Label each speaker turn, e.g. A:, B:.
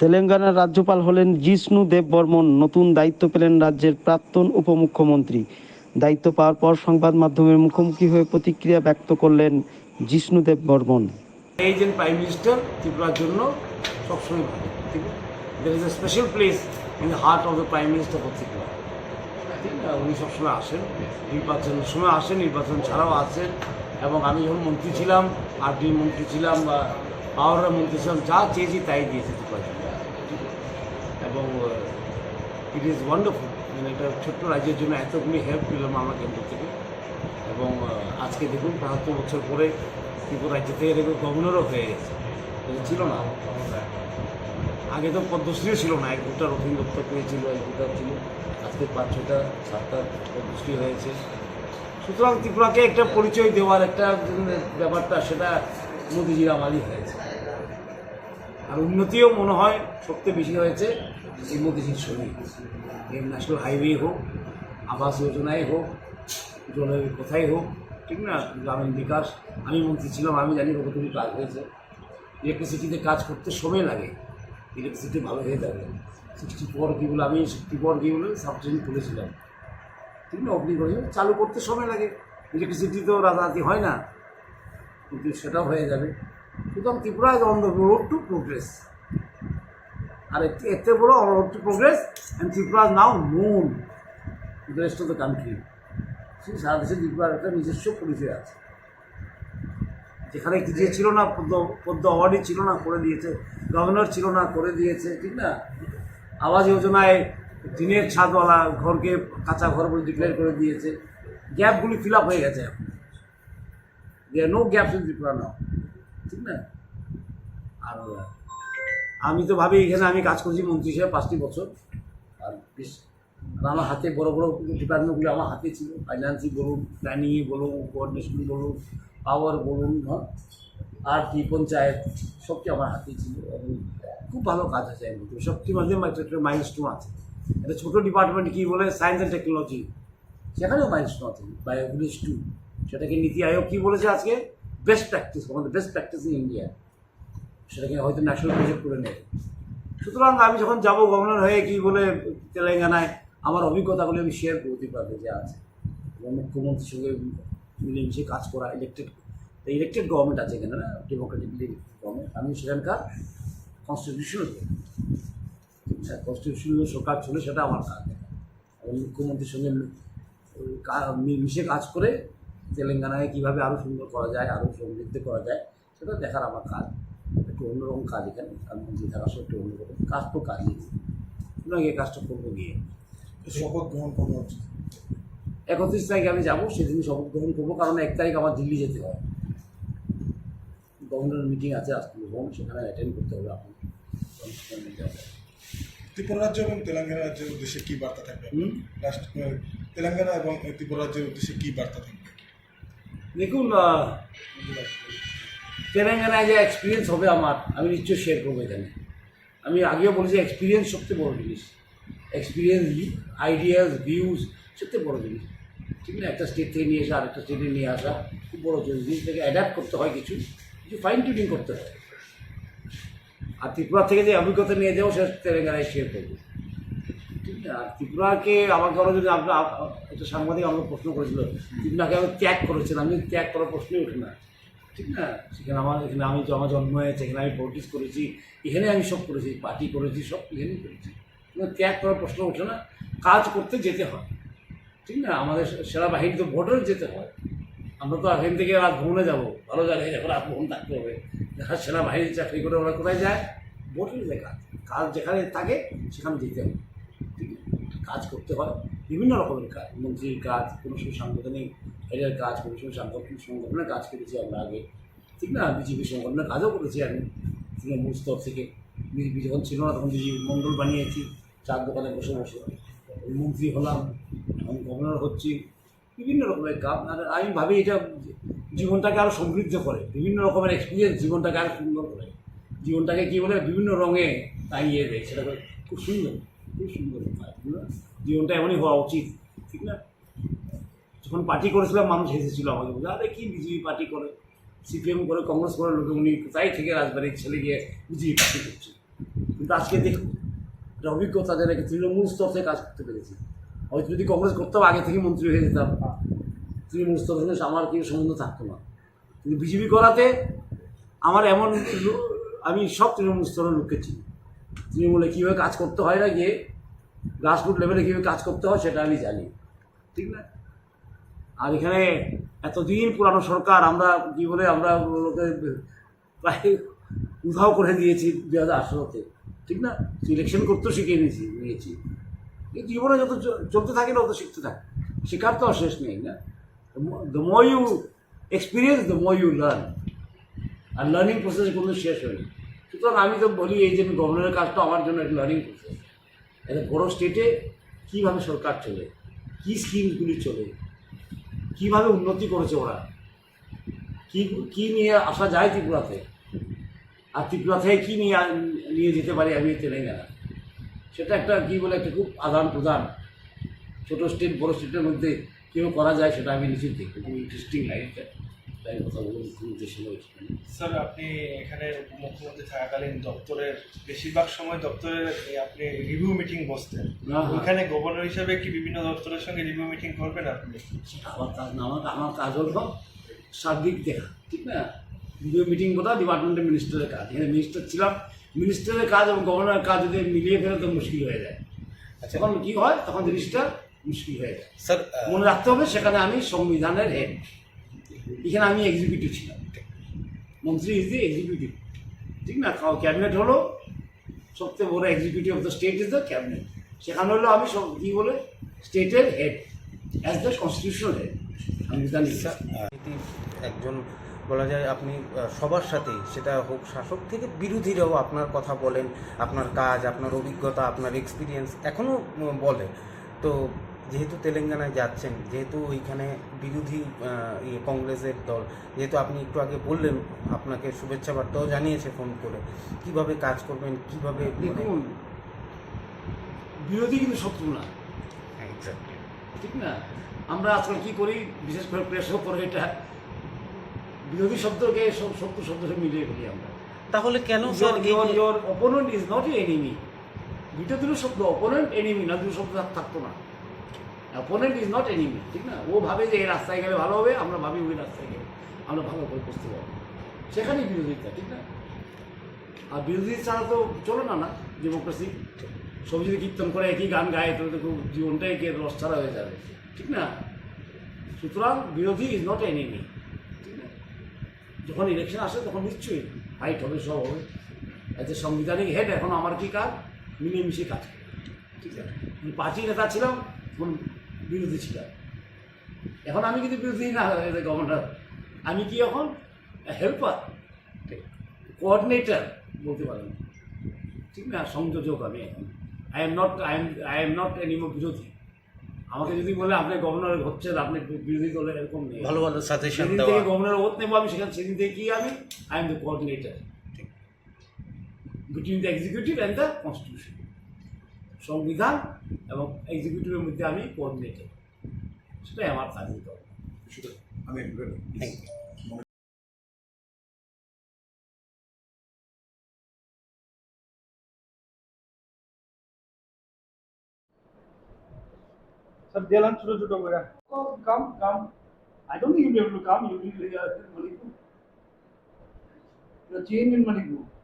A: তেলেঙ্গানার রাজ্যপাল হলেন জিষ্ণু দেব বর্মন নতুন দায়িত্ব পেলেন রাজ্যের প্রাক্তন উপমুখ্যমন্ত্রী। দায়িত্ব পাওয়ার পর সংবাদ মাধ্যমের মুখোমুখি হয়ে প্রতিক্রিয়া ব্যক্ত করলেন জিষ্ণু দেব বর্মন
B: এই যে প্রাইম মিনিস্টার ত্রিপুরার জন্য সবসময় there is a special place in the heart of the prime minister for Tripura. উনি সবসময় আসেন। নির্বাচনের সময় আসেন, নির্বাচন ছাড়াও আসেন। এবং আমি যখন মন্ত্রী ছিলাম আরডি মন্ত্রী ছিলাম বা পাওয়ারের মন্ত্রী ছিলাম, যা চেয়েছি তাই দিয়েছে ত্রিপুরা জন্য। ঠিক আছে? এবং ইট ইজ ওয়ান্ডারফুল মানে একটা ছোট্ট রাজ্যের জন্য এতগুলি হেল্প পেলাম আমরা কেন্দ্র থেকে। এবং আজকে দেখুন, বাহাত্তর বছর পরে ত্রিপুরা রাজ্য থেকে গভর্নরও হয়ে গেছে। এটা ছিল না। আগে তো পদ্মশ্রীও ছিল না। এক দুটা রথীন দত্ত পেয়েছিল এক দুটা ছিল। আজকে পাঁচ ছটা সাতটা পদ্মশ্রী হয়েছে। সুতরাং ত্রিপুরাকে একটা পরিচয় দেওয়ার একটা ব্যাপারটা, সেটা মোদিজির আমারই হয়েছে। আর উন্নতিও মনে হয় সবচেয়ে বেশি হয়েছে। এই মোদিজির সঙ্গে এই ন্যাশনাল হাইওয়ে হোক, আবাস যোজনায় হোক জলের কোথায় হোক, ঠিক না? গ্রামীণ বিকাশ। আমি মন্ত্রী ছিলাম, আমি জানি কতটুকু কাজ হয়েছে। ইলেকট্রিসিটিতে কাজ করতে সময় লাগে। ইলেকট্রিসিটি ভালো হয়ে যাবে। সিক্সটি ফোর কিগুলো আমি সিক্সটি ফোর কিগুলো সাবস্টেশন খুলেছিলাম। ঠিক না? অগ্নি করে চালু করতে সময় লাগে। ইলেকট্রিসিটি তো রাতারাতি হয় না। কিন্তু সেটাও হয়ে যাবে। সুতরাং Tripura is on the road to progress আর এতে এতে বড় to progress and Tripura now known the rest of the country সেই সারা দেশে ত্রিপুরার একটা নিজস্ব পরিচয় আছে। যেখানে কিছু ছিল না, পদ্ম পদ্ম অ্যাওয়ার্ডই ছিল না, করে দিয়েছে। গভর্নর ছিল না, করে দিয়েছে, ঠিক না? আবাস যোজনায় টিনের ছাদওয়ালা ঘরকে কাঁচা ঘর বলে ডিক্লেয়ার করে দিয়েছে। গ্যাপগুলি ফিল আপ হয়ে গেছে এখন। There no gaps in Tripura now ঠিক না? আর আমি তো ভাবি এখানে আমি কাজ করছি মন্ত্রী হিসেবে পাঁচটি বছর। আর বেশ, আর আমার হাতে বড় বড় ডিপার্টমেন্টগুলো আমার হাতে ছিল। ফাইন্যান্সই বলুন প্ল্যানিংই বলুন কোঅর্ডিনেশন বলুন পাওয়ার বলুন হ্যাঁ? আর কি, পঞ্চায়েত সবচেয়ে আমার হাতে ছিল। এবং খুব ভালো কাজ আছে এর মধ্যে। সবচেয়ে মধ্যে একটা মাইল স্টোন আছে। একটা ছোটো ডিপার্টমেন্ট কী বলে? সায়েন্স অ্যান্ড টেকনোলজি সেখানেও মাইল স্টোন আছে। বায়ো টু সেটাকে নীতি আয়োগ কী বলেছে আজকে? বেস্ট প্র্যাকটিস আমাদের বেস্ট প্র্যাকটিস ইন ইন্ডিয়া সেটাকে হয়তো ন্যাশনাল প্রজেক্ট করে নেবে। সুতরাং আমি যখন যাব গভর্নর হয়ে কি বলে তেলেঙ্গানায়, আমার অভিজ্ঞতাগুলি আমি শেয়ার করতে পারব যে আছে। এবং মুখ্যমন্ত্রীর সঙ্গে মিলেমিশে কাজ করা ইলেকটেড ইলেকটেড গভর্নমেন্ট আছে এখানে, না? ডেমোক্রেটিকলি গভর্নমেন্ট আমি সেখানকার কনস্টিটিউশনাল কনস্টিটিউশনাল সরকার ছিল সেটা আমার কাজ। এবং মুখ্যমন্ত্রীর সঙ্গে মিশে কাজ করে তেলেঙ্গানায় কীভাবে আরও সুন্দর করা যায় আরও সমৃদ্ধ করা যায়, সেটা দেখার আমার কাজ। একটু অন্যরকম কাজ এখানে আমি মন্ত্রী থাকার সত্ত্বেও অন্যরকম। কাজ তো কাজই। সুতরাং এই কাজটা করব গিয়ে।
C: শপথ গ্রহণ করব
B: একত্রিশ তারিখে আমি যাব সেদিন শপথ গ্রহণ করব কারণ এক তারিখ আমার দিল্লি যেতে হয়। গভর্নর মিটিং আছে আজকে ভবন সেখানে অ্যাটেন্ড করতে হবে যাব।
C: ত্রিপুরা রাজ্য এবং তেলেঙ্গানা রাজ্যের উদ্দেশ্যে কী বার্তা থাকবে?
B: হুম?
C: রাষ্ট্র তেলেঙ্গানা এবং ত্রিপুরা রাজ্যের উদ্দেশ্যে কি বার্তা থাকবে?
B: দেখুন তেলেঙ্গানায় যে এক্সপিরিয়েন্স হবে আমার, আমি নিশ্চয়ই শেয়ার করব এখানে। আমি আগেও বলেছি এক্সপিরিয়েন্স সবচেয়ে বড় জিনিস। এক্সপিরিয়েন্স আইডিয়াস ভিউজ সবচেয়ে বড় জিনিস। ঠিক না? একটা স্টেট থেকে নিয়ে আসা আরেকটা স্টেটে নিয়ে আসা, খুব বড় জিনিস। জিনিসটাকে অ্যাডাপ্ট করতে হয় কিছু কিছু ফাইন টিউনিং করতে হয়। আর ত্রিপুরা থেকে যে অভিজ্ঞতা নিয়ে যাব, সেটা তেলেঙ্গানায় শেয়ার করব। ঠিক না? আর ত্রিপুরাকে আমার কারও যদি আপনার একটা সাংবাদিক আমাকে প্রশ্ন করেছিল, ত্রিপুরাকে আমি ত্যাগ করেছেন? আমি ত্যাগ করার প্রশ্নই ওঠে না। ঠিক না? সেখানে আমার এখানে আমি তো আমার জন্ম হয়েছে এখানে আমি পলিটিক্স করেছি, এখানে আমি সব করেছি পার্টি করেছি, সব এখানেই করেছি। ত্যাগ করার প্রশ্ন ওঠে না, কাজ করতে যেতে হয়। ঠিক না? আমাদের সেনাবাহিনী তো ভোটেও যেতে হয়। আমরা তো এখান থেকে ভ্রমণে যাব। ভালো জায়গায় যাব ভ্রমণ থাকতে হবে। যারা সেনাবাহিনীর চাকরি করে ওরা কোথায় যায়? ভোটের যে কাজ কাজ যেখানে থাকে, সেখানে যেতে হবে? কাজ করতে হয়। বিভিন্ন রকমের কাজ, মন্ত্রীর কাজ, কোনো সাংগঠনিক হেডের কাজ সময় সাংগঠনিক সংগঠনের কাজ করেছি আমরা আগে। ঠিক না? বিজেপি সংগঠনের কাজও করেছি আমি। তৃণমূল স্তর থেকে। বিজেপি যখন ছিল না, তখন বিজেপি মণ্ডল বানিয়েছি, চার দোকানে বসে বসে। মন্ত্রী হলাম এখন গভর্নর হচ্ছি। বিভিন্ন রকমের কাজ। আর আমি ভাবি এটা জীবনটাকে আরও সমৃদ্ধ করে। বিভিন্ন রকমের এক্সপিরিয়েন্স জীবনটাকে আরও সুন্দর করে। জীবনটাকে কী বলে? বিভিন্ন রঙে টাঙিয়ে দেয়। সেটা খুব সুন্দর। খুব সুন্দর? জীবনটা এমনই হওয়া উচিত। ঠিক না? যখন পার্টি করেছিলাম, মানুষ হেসেছিল আমাকে। বলে আরে, কি বিজেপি পার্টি করে? সিপিএম করে, কংগ্রেস করে, লোকে উনি কোথায় থেকে রাজবাড়ির ছেলে গিয়ে বিজেপি পার্টি করছে? কিন্তু আজকে দেখুন, একটা অভিজ্ঞতা কি তৃণমূল স্তর থেকে কাজ করতে পেরেছি। হয়তো যদি কংগ্রেস করতাম, আগে থেকে মন্ত্রী হয়ে যেতাম। তৃণমূল স্তরের সঙ্গে আমার কি সম্বন্ধ থাকতো না। কিন্তু বিজেপি করাতে আমার এমন আমি সব তৃণমূল স্তরের লোককে চিনি। তৃণমূলে কীভাবে কাজ করতে হয় না গিয়ে গ্রাসরুট লেভেলে কীভাবে কাজ করতে হয় সেটা আমি জানি। ঠিক না? আর এখানে এতদিন পুরানো সরকার, আমরা কী বলে, আমরা লোকে প্রায় উধাও করে দিয়েছি দু হাজার ঠিক না? ইলেকশন করতেও শিখিয়ে নিয়েছি নিয়েছি এই জীবনে যত চলতে থাকে না তত শিখতে থাকে। শেখার তো শেষ নেই, না? The more you experience the more you learn R learning process কোনো শেষ হয়নি। সুতরাং আমি তো বলি, এই যে গভর্নরের কাজটা আমার জন্য একটা লার্নিং প্রসেস একটা বড়ো স্টেটে কীভাবে সরকার চলে? কী স্কিমগুলি চলে? কীভাবে উন্নতি করেছে ওরা? কী কী নিয়ে আসা যায় ত্রিপুরাতে? আর ত্রিপুরা থেকে কী নিয়ে নিয়ে যেতে পারি আমি তেলেঙ্গানা সেটা একটা কী বলে, একটা খুব আদান প্রদান। ছোটো স্টেট বড়ো স্টেটের মধ্যে কীভাবে করা যায় সেটা আমি নিশ্চিত দেখি খুব ইন্টারেস্টিং লাইফটা তাই
D: স্যার আপনি এখানে মুখ্যমন্ত্রী থাকাকালীন দপ্তরের বেশিরভাগ সময় দপ্তরের আপনি রিভিউ মিটিং বসতেন। ওইখানে গভর্নর হিসেবে কি বিভিন্ন দপ্তরের সঙ্গে রিভিউ মিটিং করবেন আপনি?
B: সেটা আমার কাজ না আমার আমার কাজ হলো সার্বিক দেখা ঠিক না? ভিডিও মিটিং কোথাও ডিপার্টমেন্টের মিনিস্টারের কাজ। এখানে মিনিস্টার ছিলাম। মিনিস্টারের কাজ এবং গভর্নরের কাজ যদি মিলিয়ে ফেলে তো মুশকিল হয়ে যায়।
E: আচ্ছা।
B: যখন কী হয়? তখন জিনিসটা মুশকিল হয়ে যায়।
E: স্যার
B: মনে রাখতে হবে সেখানে আমি সংবিধানের হেড এখানে আমি এক্সিকিউটিভ ছিলাম। মন্ত্রী ইজ দি এক্সিকিউটিভ ঠিক না? ক্যাবিনেট হলো, সবচেয়ে বড় executive of the state is the cabinet সেখানে হলো আমি সব, কী বলে স্টেটের head as the constitutional head সাংবিধানিক
E: একজন, বলা যায় আপনি সবার সাথেই, সেটা হোক শাসক থেকে বিরোধীরাও আপনার কথা বলেন, আপনার কাজ, আপনার অভিজ্ঞতা, আপনার এক্সপিরিয়েন্স এখনও বলে। তো যেহেতু তেলেঙ্গানায় যাচ্ছেন যেহেতু ওইখানে বিরোধী ইয়ে কংগ্রেসের দল যেহেতু আপনি একটু আগে বললেন আপনাকে শুভেচ্ছা বার্তাও জানিয়েছে ফোন করে কীভাবে কাজ করবেন কীভাবে
B: দেখুন বিরোধী কিন্তু শত্রু না। ঠিক না? আমরা আজকাল কী করি? বিশেষ করে প্রেসও করে এটা বিরোধী শব্দকে সব শত্রু শব্দকে মিলিয়ে ফেলি আমরা।
E: তাহলে কেন sir
B: is not your enemy. দুটো দুটো শব্দ অপোনেন্ট এনিমি না দুটো শব্দ থাক- থাকতো না। অপোনেন্ট ইজ নট এনিমি ঠিক না? ও ভাবে যে এই রাস্তায় গেলে ভালো হবে, আমরা ভাবি ওই রাস্তায় গেলে আমরা ভালো করে করতে পারব। সেখানেই বিরোধিতা ঠিক না? আর বিরোধী ছাড়া তো চলো না না? ডেমোক্রেসি সব যদি কীর্তন করে একই গান গায়, তাহলে তো খুব জীবনটাই কে রস ছাড়া হয়ে যাবে, ঠিক না? সুতরাং বিরোধী ইজ নট এনিমি ঠিক না? যখন ইলেকশন আসে, তখন নিশ্চয়ই ফাইট হবে, সব হবে। এজ এ সাংবিধানিক হেড এখন আমার কি কাজ? মিলেমিশে কাজ ঠিক আছে? পার্টি নেতা ছিলাম বিরোধী ছিলাম। এখন আমি কিন্তু বিরোধী না গভর্নর আমি কি এখন হেল্পার কোঅর্ডিনেটর বলতে পারেন। ঠিক না? সংযোজক আমি এখন। I am not I am I am not enemy বিরোধী। আমাকে যদি বলে আপনি গভর্নর হচ্ছেন আপনি বিরোধী দলের এরকম নেই।
E: ভালো ভালো সাজেশন দেওয়া।
B: থেকে গভর্নর ওত নেব আমি সেখানে সেদিন থেকে কি আমি? I am the coordinator between the executive and the constitution
E: संविधान
D: एक्सिक्यूटिव मध्य कोअर्डिनेटर से सर
B: दे छोटो छोटो कम कम I don't think you be able to come you be Manipur change in Manipur